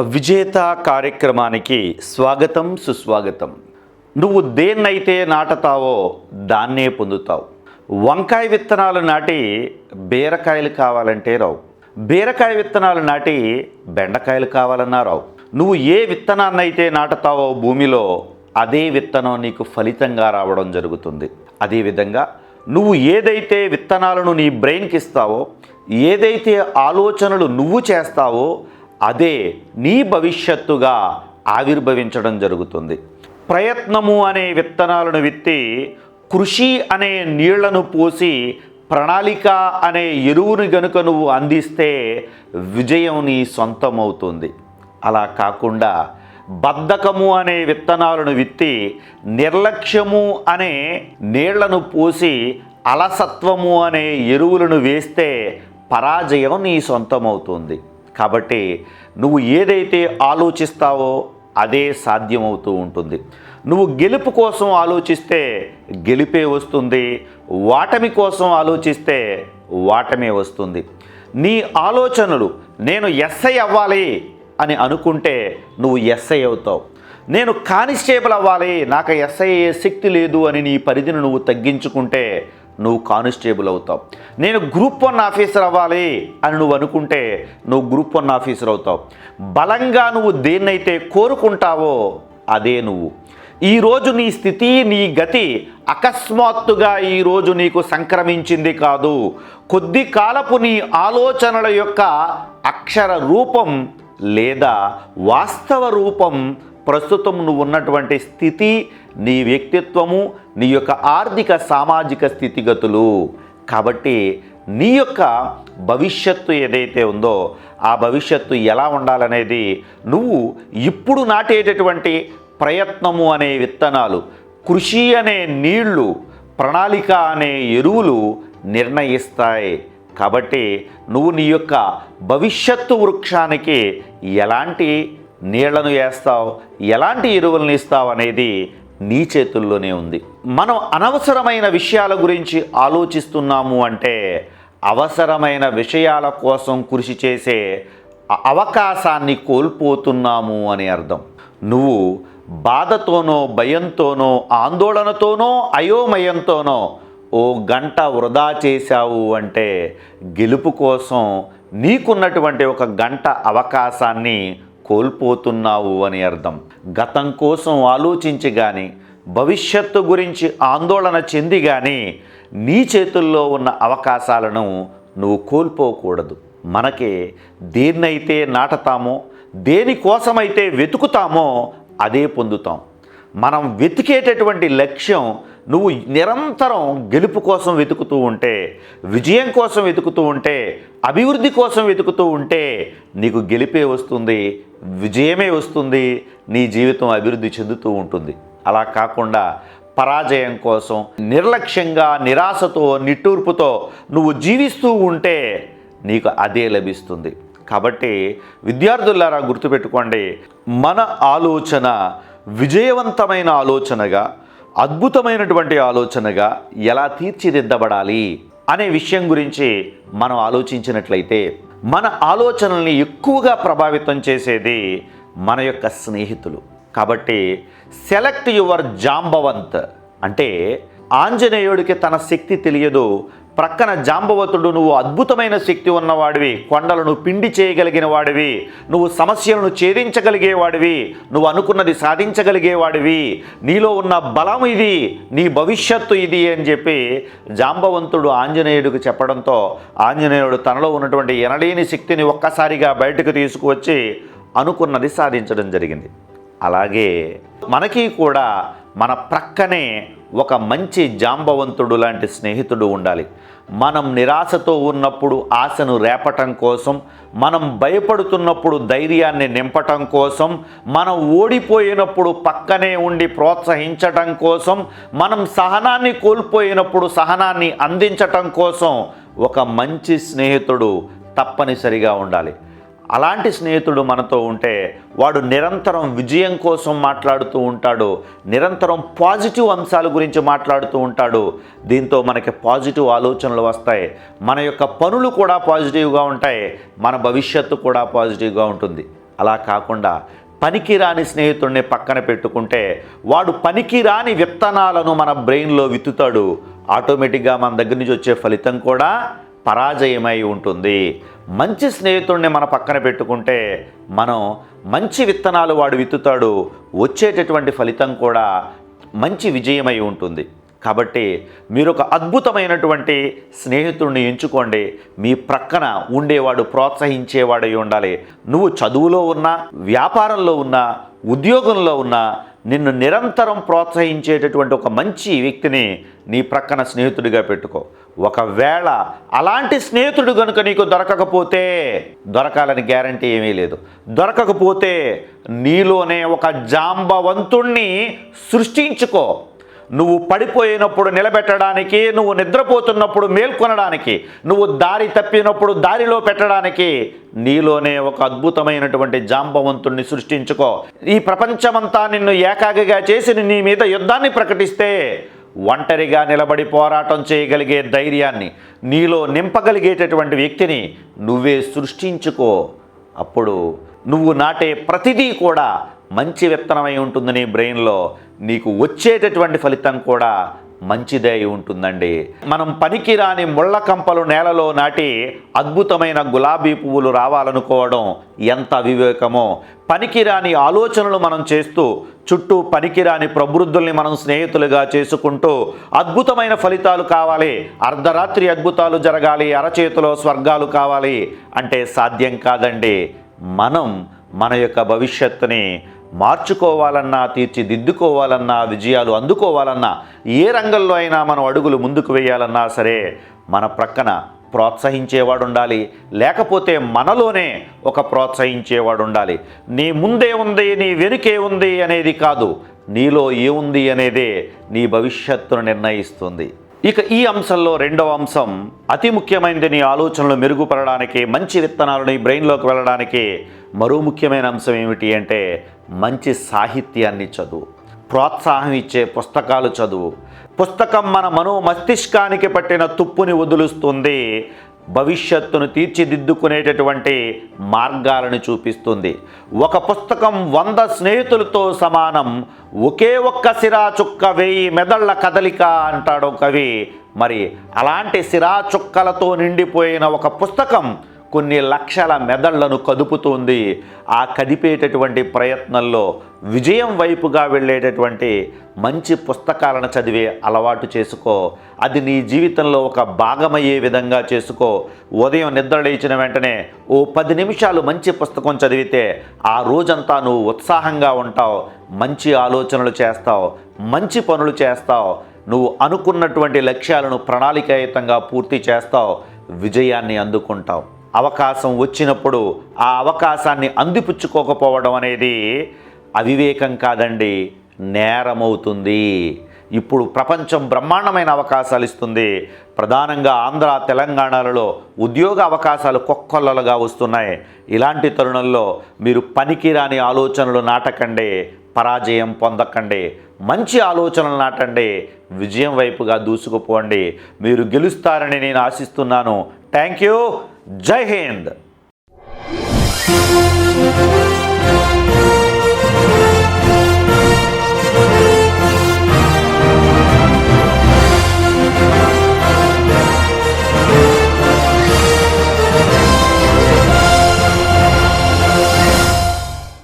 విజేత కార్యక్రమానికి స్వాగతం సుస్వాగతం. నువ్వు దేన్నైతే నాటుతావో దాన్నే పొందుతావు. వంకాయ విత్తనాలు నాటి బీరకాయలు కావాలంటే రావు. బీరకాయ విత్తనాలు నాటి బెండకాయలు కావాలన్నా రావు. నువ్వు ఏ విత్తనాన్నైతే నాటుతావో భూమిలో అదే విత్తనం నీకు ఫలితంగా రావడం జరుగుతుంది. అదేవిధంగా నువ్వు ఏదైతే విత్తనాలను నీ బ్రెయిన్కి ఇస్తావో ఏదైతే ఆలోచనలు నువ్వు చేస్తావో అదే నీ భవిష్యత్తుగా ఆవిర్భవించడం జరుగుతుంది. ప్రయత్నము అనే విత్తనాలను విత్తి కృషి అనే నీళ్ళను పోసి ప్రణాళిక అనే ఎరువుని గనుక నువ్వు అందిస్తే విజయం నీ సొంతమవుతుంది. అలా కాకుండా బద్ధకము అనే విత్తనాలను విత్తి నిర్లక్ష్యము అనే నీళ్ళను పోసి అలసత్వము అనే ఎరువులను వేస్తే పరాజయం నీ సొంతమవుతుంది. కాబట్టి నువ్వు ఏదైతే ఆలోచిస్తావో అదే సాధ్యమవుతూ ఉంటుంది. నువ్వు గెలుపు కోసం ఆలోచిస్తే గెలిపే వస్తుంది. వాటమి కోసం ఆలోచిస్తే వాటమే వస్తుంది. నీ ఆలోచనలు నేను ఎస్ఐ అవ్వాలి అని అనుకుంటే నువ్వు ఎస్ఐ అవుతావు. నేను కానిస్టేబుల్ అవ్వాలి నాకు ఎస్ఐ శక్తి లేదు అని నీ పరిధిని నువ్వు తగ్గించుకుంటే నువ్వు కానిస్టేబుల్ అవుతావు. నేను గ్రూప్ వన్ ఆఫీసర్ అవ్వాలి అని నువ్వు అనుకుంటే నువ్వు గ్రూప్ వన్ ఆఫీసర్ అవుతావు. బలంగా నువ్వు దేన్నైతే కోరుకుంటావో అదే నువ్వు. ఈరోజు నీ స్థితి నీ గతి అకస్మాత్తుగా ఈరోజు నీకు సంక్రమించింది కాదు. కొద్ది కాలపు నీ ఆలోచనల యొక్క అక్షర రూపం లేదా వాస్తవ రూపం ప్రస్తుతం నువ్వు ఉన్నటువంటి స్థితి నీ వ్యక్తిత్వము నీ యొక్క ఆర్థిక సామాజిక స్థితిగతులు. కాబట్టి నీ యొక్క భవిష్యత్తు ఏదైతే ఉందో ఆ భవిష్యత్తు ఎలా ఉండాలనేది నువ్వు ఇప్పుడు నాటేటటువంటి ప్రయత్నము అనే విత్తనాలు కృషి అనే నీళ్ళు ప్రణాళిక అనే ఎరువులు నిర్ణయిస్తాయి. కాబట్టి నువ్వు నీ యొక్క భవిష్యత్తు వృక్షానికి ఎలాంటి నీళ్ళను వేస్తావు ఎలాంటి ఎరువులను ఇస్తావు అనేది నీ చేతుల్లోనే ఉంది. మనం అనవసరమైన విషయాల గురించి ఆలోచిస్తున్నాము అంటే అవసరమైన విషయాల కోసం కృషి చేసే అవకాశాన్ని కోల్పోతున్నాము అని అర్థం. నువ్వు బాధతోనో భయంతోనో ఆందోళనతోనో అయోమయంతోనో ఓ గంట వృధా చేశావు అంటే గెలుపు కోసం నీకున్నటువంటి ఒక గంట అవకాశాన్ని కోల్పోతున్నావు అని అర్థం. గతం కోసం ఆలోచించి కానీ భవిష్యత్తు గురించి ఆందోళన చెంది కానీ నీ చేతుల్లో ఉన్న అవకాశాలను నువ్వు కోల్పోకూడదు. మనకి దేన్నైతే నాటతామో దేనికోసమైతే వెతుకుతామో అదే పొందుతాం. మనం వెతికేటటువంటి లక్ష్యం నువ్వు నిరంతరం గెలుపు కోసం వెతుకుతూ ఉంటే విజయం కోసం వెతుకుతూ ఉంటే అభివృద్ధి కోసం వెతుకుతూ ఉంటే నీకు గెలిపే వస్తుంది విజయమే వస్తుంది నీ జీవితం అభివృద్ధి చెందుతూ ఉంటుంది. అలా కాకుండా పరాజయం కోసం నిర్లక్ష్యంగా నిరాశతో నిట్టూర్పుతో నువ్వు జీవిస్తూ ఉంటే నీకు అదే లభిస్తుంది. కాబట్టి విద్యార్థులారా గుర్తుపెట్టుకోండి మన ఆలోచన విజయవంతమైన ఆలోచనగా అద్భుతమైనటువంటి ఆలోచనగా ఎలా తీర్చిదిద్దబడాలి అనే విషయం గురించి మనం ఆలోచించినట్లయితే మన ఆలోచనల్ని ఎక్కువగా ప్రభావితం చేసేది మన యొక్క స్నేహితులు. కాబట్టి సెలెక్ట్ యువర్ జాంబవంత్ అంటే ఆంజనేయుడికి తన శక్తి తెలియదు ప్రక్కన జాంబవతుడు నువ్వు అద్భుతమైన శక్తి ఉన్నవాడివి. కొండలను పిండి చేయగలిగిన వాడివి. నువ్వు సమస్యలను ఛేదించగలిగేవాడివి. నువ్వు అనుకున్నది సాధించగలిగేవాడివి. నీలో ఉన్న బలం ఇది నీ భవిష్యత్తు ఇది అని చెప్పి జాంబవంతుడు ఆంజనేయుడికి చెప్పడంతో ఆంజనేయుడు తనలో ఉన్నటువంటి ఎనలేని శక్తిని ఒక్కసారిగా బయటకు తీసుకువచ్చి అనుకున్నది సాధించడం జరిగింది. అలాగే మనకి కూడా మన ప్రక్కనే ఒక మంచి జాంబవంతుడు లాంటి స్నేహితుడు ఉండాలి. మనం నిరాశతో ఉన్నప్పుడు ఆశను రేపటం కోసం మనం భయపడుతున్నప్పుడు ధైర్యాన్ని నింపటం కోసం మనం ఓడిపోయినప్పుడు పక్కనే ఉండి ప్రోత్సహించటం కోసం మనం సహనాన్ని కోల్పోయినప్పుడు సహనాన్ని అందించటం కోసం ఒక మంచి స్నేహితుడు తప్పనిసరిగా ఉండాలి. అలాంటి స్నేహితుడు మనతో ఉంటే వాడు నిరంతరం విజయం కోసం మాట్లాడుతూ ఉంటాడు నిరంతరం పాజిటివ్ అంశాల గురించి మాట్లాడుతూ ఉంటాడు. దీంతో మనకి పాజిటివ్ ఆలోచనలు వస్తాయి. మన యొక్క పనులు కూడా పాజిటివ్గా ఉంటాయి. మన భవిష్యత్తు కూడా పాజిటివ్గా ఉంటుంది. అలా కాకుండా పనికిరాని స్నేహితుడిని పక్కన పెట్టుకుంటే వాడు పనికిరాని విత్తనాలను మన బ్రెయిన్లో విత్తుతాడు. ఆటోమేటిక్గా మన దగ్గర నుంచి వచ్చే ఫలితం కూడా పరాజయమై ఉంటుంది. మంచి స్నేహితుడిని మన పక్కన పెట్టుకుంటే మనం మంచి విత్తనాలు వాడు విత్తుతాడు. వచ్చేటటువంటి ఫలితం కూడా మంచి విజయమై ఉంటుంది. కాబట్టి మీరు ఒక అద్భుతమైనటువంటి స్నేహితుడిని ఎంచుకోండి. మీ ప్రక్కన ఉండేవాడు ప్రోత్సహించేవాడై ఉండాలి. నువ్వు చదువులో ఉన్నా వ్యాపారంలో ఉన్నా ఉద్యోగంలో ఉన్నా నిన్ను నిరంతరం ప్రోత్సహించేటటువంటి ఒక మంచి వ్యక్తిని నీ ప్రక్కన స్నేహితుడిగా పెట్టుకో. ఒకవేళ అలాంటి స్నేహితుడు కనుక నీకు దొరకకపోతే దొరకాలని గ్యారంటీ ఏమీ లేదు. దొరకకపోతే నీలోనే ఒక జాంబవంతుణ్ణి సృష్టించుకో. నువ్వు పడిపోయినప్పుడు నిలబెట్టడానికి నువ్వు నిద్రపోతున్నప్పుడు మేల్కొనడానికి నువ్వు దారి తప్పినప్పుడు దారిలో పెట్టడానికి నీలోనే ఒక అద్భుతమైనటువంటి జాంబవంతుణ్ణి సృష్టించుకో. ఈ ప్రపంచమంతా నిన్ను ఏకాగిగా చేసి నీ మీద యుద్ధాన్ని ప్రకటిస్తే ఒంటరిగా నిలబడి పోరాటం చేయగలిగే ధైర్యాన్ని నీలో నింపగలిగేటటువంటి వ్యక్తిని నువ్వే సృష్టించుకో. అప్పుడు నువ్వు నాటే ప్రతిదీ కూడా మంచి విత్తనమై ఉంటుంది నీ బ్రెయిన్లో నీకు వచ్చేటటువంటి ఫలితం కూడా మంచిదే ఉంటుందండి. మనం పనికిరాని ముళ్ళ కంపలు నేలలో నాటి అద్భుతమైన గులాబీ పువ్వులు రావాలనుకోవడం ఎంత అవివేకమో. పనికిరాని ఆలోచనలు మనం చేస్తూ చుట్టూ పనికిరాని ప్రబుద్ధుల్ని మనం స్నేహితులుగా చేసుకుంటూ అద్భుతమైన ఫలితాలు కావాలి. అర్ధరాత్రి అద్భుతాలు జరగాలి అరచేతిలో స్వర్గాలు కావాలి అంటే సాధ్యం కాదండి. మనం మన యొక్క భవిష్యత్తుని మార్చుకోవాలన్నా తీర్చిదిద్దుకోవాలన్నా విజయాలు అందుకోవాలన్నా ఏ రంగంలో అయినా మనం అడుగులు ముందుకు వేయాలన్నా సరే మన ప్రక్కన ప్రోత్సహించేవాడు ఉండాలి లేకపోతే మనలోనే ఒక ప్రోత్సహించేవాడు ఉండాలి నీ ముందే ఉంది నీ వెనుకే ఉంది అనేది కాదు నీలో ఏముంది అనేదే నీ భవిష్యత్తును నిర్ణయిస్తుంది. ఇక ఈ అంశంలో రెండవ అంశం అతి ముఖ్యమైనది నీ ఆలోచనలు మెరుగుపడడానికి మంచి విత్తనాలు నీ బ్రెయిన్లోకి వెళ్ళడానికి. మరో ముఖ్యమైన అంశం ఏమిటి అంటే మంచి సాహిత్యాన్ని చదువు. ప్రోత్సాహం ఇచ్చే పుస్తకాలు చదువు. పుస్తకం మన మనో మస్తిష్కానికి పట్టిన తుప్పుని వదులుస్తుంది. భవిష్యత్తును తీర్చిదిద్దుకునేటటువంటి మార్గాలను చూపిస్తుంది. ఒక పుస్తకం వంద స్నేహితులతో సమానం ఒకే ఒక్క సిరా చుక్క వెయ్యి మెదళ్ళ కదలిక అంటాడు కవి. మరి అలాంటి సిరా చుక్కలతో నిండిపోయిన ఒక పుస్తకం కొన్ని లక్షల మెదళ్ళను కదుపుతుంది. ఆ కదిపేటటువంటి ప్రయత్నంలో విజయం వైపుగా వెళ్ళేటటువంటి మంచి పుస్తకాలను చదివే అలవాటు చేసుకో. అది నీ జీవితంలో ఒక భాగమయ్యే విధంగా చేసుకో. ఉదయం నిద్ర లేచిన వెంటనే ఓ పది నిమిషాలు మంచి పుస్తకం చదివితే ఆ రోజంతా నువ్వు ఉత్సాహంగా ఉంటావు. మంచి ఆలోచనలు చేస్తావు. మంచి పనులు చేస్తావు. నువ్వు అనుకున్నటువంటి లక్ష్యాలను ప్రణాళికాయుతంగా పూర్తి చేస్తావు. విజయాన్ని అందుకుంటావు. అవకాశం వచ్చినప్పుడు ఆ అవకాశాన్ని అందిపుచ్చుకోకపోవడం అనేది అవివేకం కాదండి నేరమవుతుంది. ఇప్పుడు ప్రపంచం బ్రహ్మాండమైన అవకాశాలు ఇస్తుంది. ప్రధానంగా ఆంధ్ర తెలంగాణలలో ఉద్యోగ అవకాశాలు కొక్కొల్లలుగా వస్తున్నాయి. ఇలాంటి తరుణంలో మీరు పనికిరాని ఆలోచనలు నాటకండి పరాజయం పొందకండి. మంచి ఆలోచనలు నాటండి విజయం వైపుగా దూసుకుపోండి. మీరు గెలుస్తారని నేను ఆశిస్తున్నాను. Thank you. जय हिंद।